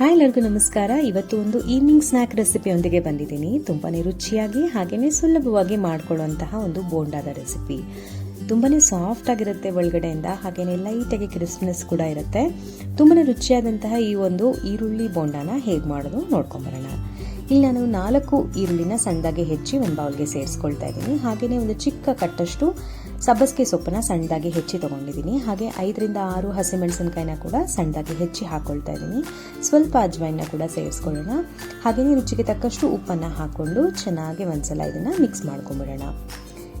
Hi ಎಲ್ಲರಿಗೂ ನಮಸ್ಕಾರ. ಇವತ್ತು ಒಂದು ಈವ್ನಿಂಗ್ ಸ್ನ್ಯಾಕ್ ರೆಸಿಪಿಯೊಂದಿಗೆ ಬಂದಿದ್ದೀನಿ. ತುಂಬಾನೇ ರುಚಿಯಾಗಿ ಹಾಗೆಯೇ ಸುಲಭವಾಗಿ ಮಾಡ್ಕೊಳ್ಳುವಂತಹ ಒಂದು ಬೋಂಡಾದ ರೆಸಿಪಿ ತುಂಬಾನೇ ಸಾಫ್ಟ್ ಆಗಿರುತ್ತೆ ಒಳಗಡೆಯಿಂದ ಹಾಗೆಯೇ ಲೈಟಾಗಿ ಕ್ರಿಸ್ಮಸ್ ಕೂಡ ಇರುತ್ತೆ. ತುಂಬಾನೇ ರುಚಿಯಾದಂತಹ ಈ ಒಂದು ಈರುಳ್ಳಿ ಬೋಂಡಾನ ಹೇಗೆ ಮಾಡೋದು ನೋಡ್ಕೊಂಬರೋಣ ಇಲ್ಲಿ ನಾನು ನಾಲ್ಕು ಈರುಳ್ಳಿನ ಸಣ್ಣದಾಗಿ ಹೆಚ್ಚಿ ಒಂದು ಬೌಲ್ಗೆ ಸೇರಿಸ್ಕೊಳ್ತಾ ಇದ್ದೀನಿ. ಹಾಗೆಯೇ ಒಂದು ಚಿಕ್ಕ ಕಟ್ಟಷ್ಟು ಸಬ್ಬಸಿಗೆ ಸೊಪ್ಪನ್ನ ಸಣ್ಣದಾಗಿ ಹೆಚ್ಚಿ ತೊಗೊಂಡಿದ್ದೀನಿ. ಹಾಗೆ ಐದರಿಂದ ಆರು ಹಸಿಮೆಣಸಿನಕಾಯಿನ ಕೂಡ ಸಣ್ಣದಾಗಿ ಹೆಚ್ಚಿ ಹಾಕ್ಕೊಳ್ತಾ ಇದ್ದೀನಿ. ಸ್ವಲ್ಪ ಅಜ್ವಾಯಿನ ಕೂಡ ಸೇರಿಸ್ಕೊಳ್ಳೋಣ. ಹಾಗೆಯೇ ರುಚಿಗೆ ತಕ್ಕಷ್ಟು ಉಪ್ಪನ್ನು ಹಾಕ್ಕೊಂಡು ಚೆನ್ನಾಗಿ ಒಂದ್ಸಲ ಇದನ್ನು ಮಿಕ್ಸ್ ಮಾಡ್ಕೊಂಬಿಡೋಣ.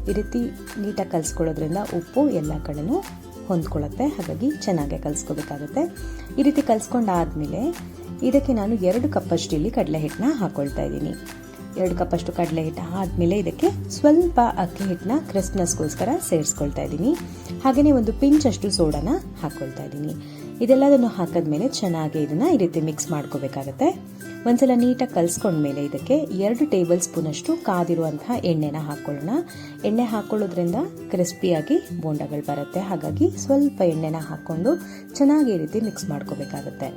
ಈ ರೀತಿ ನೀಟಾಗಿ ಕಲಿಸ್ಕೊಳ್ಳೋದ್ರಿಂದ ಉಪ್ಪು ಎಲ್ಲ ಕಡೆನೂ ಹೊಂದ್ಕೊಳ್ಳುತ್ತೆ. ಹಾಗಾಗಿ ಚೆನ್ನಾಗೆ ಕಲಿಸ್ಕೋಬೇಕಾಗುತ್ತೆ. ಈ ರೀತಿ ಕಲಿಸ್ಕೊಂಡಾದ್ಮೇಲೆ ಇದಕ್ಕೆ ನಾನು ಎರಡು ಕಪ್ಪಷ್ಟು ಇಲ್ಲಿ ಕಡಲೆ ಹಿಟ್ಟನ್ನ ಹಾಕೊಳ್ತಾ ಇದ್ದೀನಿ. ಎರಡು ಕಪ್ಪಷ್ಟು ಕಡಲೆ ಹಿಟ್ಟು ಆದಮೇಲೆ ಇದಕ್ಕೆ ಸ್ವಲ್ಪ ಅಕ್ಕಿ ಹಿಟ್ಟನ್ನ ಕ್ರಿಸ್ಮಸ್ಗೋಸ್ಕರ ಸೇರಿಸ್ಕೊಳ್ತಾ ಇದ್ದೀನಿ. ಹಾಗೆಯೇ ಒಂದು ಪಿಂಚಷ್ಟು ಸೋಡಾನ ಹಾಕ್ಕೊಳ್ತಾ ಇದ್ದೀನಿ. ಇದೆಲ್ಲದನ್ನು ಹಾಕಿದ್ಮೇಲೆ ಚೆನ್ನಾಗಿ ಇದನ್ನು ಈ ರೀತಿ ಮಿಕ್ಸ್ ಮಾಡ್ಕೋಬೇಕಾಗತ್ತೆ. ಒಂದ್ಸಲ ನೀಟಾಗಿ ಕಲಿಸ್ಕೊಂಡ್ಮೇಲೆ ಇದಕ್ಕೆ ಎರಡು ಟೇಬಲ್ ಸ್ಪೂನಷ್ಟು ಕಾದಿರುವಂತಹ ಎಣ್ಣೆನ ಹಾಕ್ಕೊಳ್ಳೋಣ ಎಣ್ಣೆ ಹಾಕ್ಕೊಳ್ಳೋದ್ರಿಂದ ಕ್ರಿಸ್ಪಿಯಾಗಿ ಬೋಂಡಗಳು ಬರುತ್ತೆ. ಹಾಗಾಗಿ ಸ್ವಲ್ಪ ಎಣ್ಣೆನ ಹಾಕ್ಕೊಂಡು ಚೆನ್ನಾಗಿ ರೀತಿ ಮಿಕ್ಸ್ ಮಾಡ್ಕೋಬೇಕಾಗತ್ತೆ.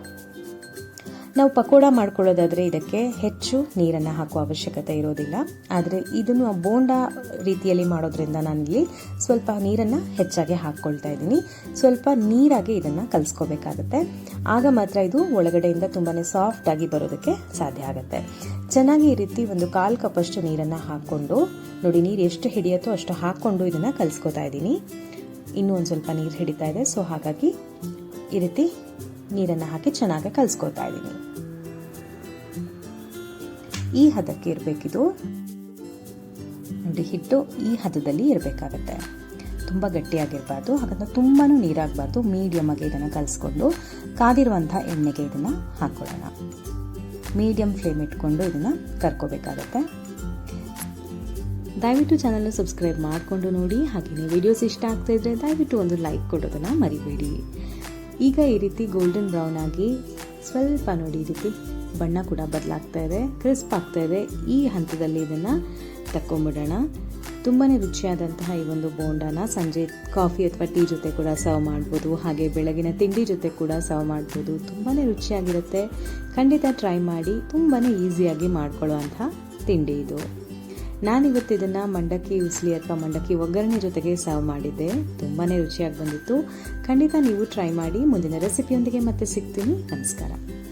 ನಾವು ಪಕೋಡ ಮಾಡ್ಕೊಳ್ಳೋದಾದರೆ ಇದಕ್ಕೆ ಹೆಚ್ಚು ನೀರನ್ನು ಹಾಕುವ ಅವಶ್ಯಕತೆ ಇರೋದಿಲ್ಲ. ಆದರೆ ಇದನ್ನು ಬೋಂಡ ರೀತಿಯಲ್ಲಿ ಮಾಡೋದ್ರಿಂದ ನಾನಿಲ್ಲಿ ಸ್ವಲ್ಪ ನೀರನ್ನು ಹೆಚ್ಚಾಗಿ ಹಾಕ್ಕೊಳ್ತಾ ಇದ್ದೀನಿ. ಸ್ವಲ್ಪ ನೀರಾಗಿ ಇದನ್ನು ಕಲಿಸ್ಕೋಬೇಕಾಗತ್ತೆ. ಆಗ ಮಾತ್ರ ಇದು ಒಳಗಡೆಯಿಂದ ತುಂಬಾ ಸಾಫ್ಟ್ ಆಗಿ ಬರೋದಕ್ಕೆ ಸಾಧ್ಯ ಆಗುತ್ತೆ. ಚೆನ್ನಾಗಿ ಈ ರೀತಿ ಒಂದು ಕಾಲು ಕಪ್ಪಷ್ಟು ನೀರನ್ನು ಹಾಕ್ಕೊಂಡು, ನೋಡಿ ನೀರು ಎಷ್ಟು ಹಿಡಿಯುತ್ತೋ ಅಷ್ಟು ಹಾಕ್ಕೊಂಡು ಇದನ್ನು ಕಲಿಸ್ಕೋತಾ ಇದ್ದೀನಿ. ಇನ್ನೂ ಒಂದು ಸ್ವಲ್ಪ ನೀರು ಹಿಡಿತಾ ಇದೆ. ಸೊ ಹಾಗಾಗಿ ಈ ರೀತಿ ನೀರನ್ನು ಹಾಕಿ ಚೆನ್ನಾಗಿ ಕಲಿಸ್ಕೊಳ್ತಾ ಇದ್ದೀನಿ. ಈ ಹದಕ್ಕೆ ಇರಬೇಕಿದು. ನೋಡಿ, ಹಿಟ್ಟು ಈ ಹದದಲ್ಲಿ ಇರಬೇಕಾಗತ್ತೆ. ತುಂಬ ಗಟ್ಟಿಯಾಗಿರಬಾರ್ದು ಹಾಗಂತ ತುಂಬಾ ನೀರಾಗಬಾರ್ದು. ಮೀಡಿಯಮ್ ಆಗಿ ಇದನ್ನು ಕಲಿಸ್ಕೊಂಡು ಕಾದಿರುವಂಥ ಎಣ್ಣೆಗೆ ಇದನ್ನು ಹಾಕ್ಕೊಳ್ಳೋಣ ಮೀಡಿಯಂ ಫ್ಲೇಮ್ ಇಟ್ಕೊಂಡು ಇದನ್ನು ಕರ್ಕೋಬೇಕಾಗತ್ತೆ. ದಯವಿಟ್ಟು ಚಾನಲ್ನ ಸಬ್ಸ್ಕ್ರೈಬ್ ಮಾಡಿಕೊಂಡು ನೋಡಿ. ಹಾಗೆಯೇ ವಿಡಿಯೋಸ್ ಇಷ್ಟ ಆಗ್ತಾ ಇದ್ರೆ ದಯವಿಟ್ಟು ಒಂದು ಲೈಕ್ ಕೊಡೋದನ್ನು ಮರಿಬೇಡಿ. ಈಗ ಈ ರೀತಿ ಗೋಲ್ಡನ್ ಬ್ರೌನ್ ಆಗಿ ಸ್ವಲ್ಪ ನೋಡಿ ಈ ರೀತಿ ಬಣ್ಣ ಕೂಡ ಬದಲಾಗ್ತಾ ಇದೆ ಕ್ರಿಸ್ಪ್ ಆಗ್ತಾ ಇದೆ. ಈ ಹಂತದಲ್ಲಿ ಇದನ್ನು ತಕ್ಕೊಂಬಿಡೋಣ ತುಂಬಾ ರುಚಿಯಾದಂತಹ ಈ ಒಂದು ಬೋಂಡಾನ ಸಂಜೆ ಕಾಫಿ ಅಥವಾ ಟೀ ಜೊತೆ ಕೂಡ ಸರ್ವ್ ಮಾಡ್ಬೋದು, ಹಾಗೆ ಬೆಳಗಿನ ತಿಂಡಿ ಜೊತೆ ಕೂಡ ಸರ್ವ್ ಮಾಡ್ಬೋದು. ತುಂಬಾ ರುಚಿಯಾಗಿರುತ್ತೆ. ಖಂಡಿತ ಟ್ರೈ ಮಾಡಿ ತುಂಬಾ ಈಸಿಯಾಗಿ ಮಾಡ್ಕೊಳ್ಳುವಂಥ ತಿಂಡಿ ಇದು. ನಾನಿವತ್ತು ಇದನ್ನು ಮಂಡಕ್ಕಿ ಉಸ್ಲಿ ಅಥವಾ ಮಂಡಕ್ಕಿ ಒಗ್ಗರಣೆ ಜೊತೆಗೆ ಸರ್ವ್ ಮಾಡಿದ್ದೆ. ತುಂಬಾ ರುಚಿಯಾಗಿ ಬಂದಿತ್ತು. ಖಂಡಿತ ನೀವು ಟ್ರೈ ಮಾಡಿ, ಮುಂದಿನ ರೆಸಿಪಿಯೊಂದಿಗೆ ಮತ್ತೆ ಸಿಗ್ತೀನಿ. ನಮಸ್ಕಾರ.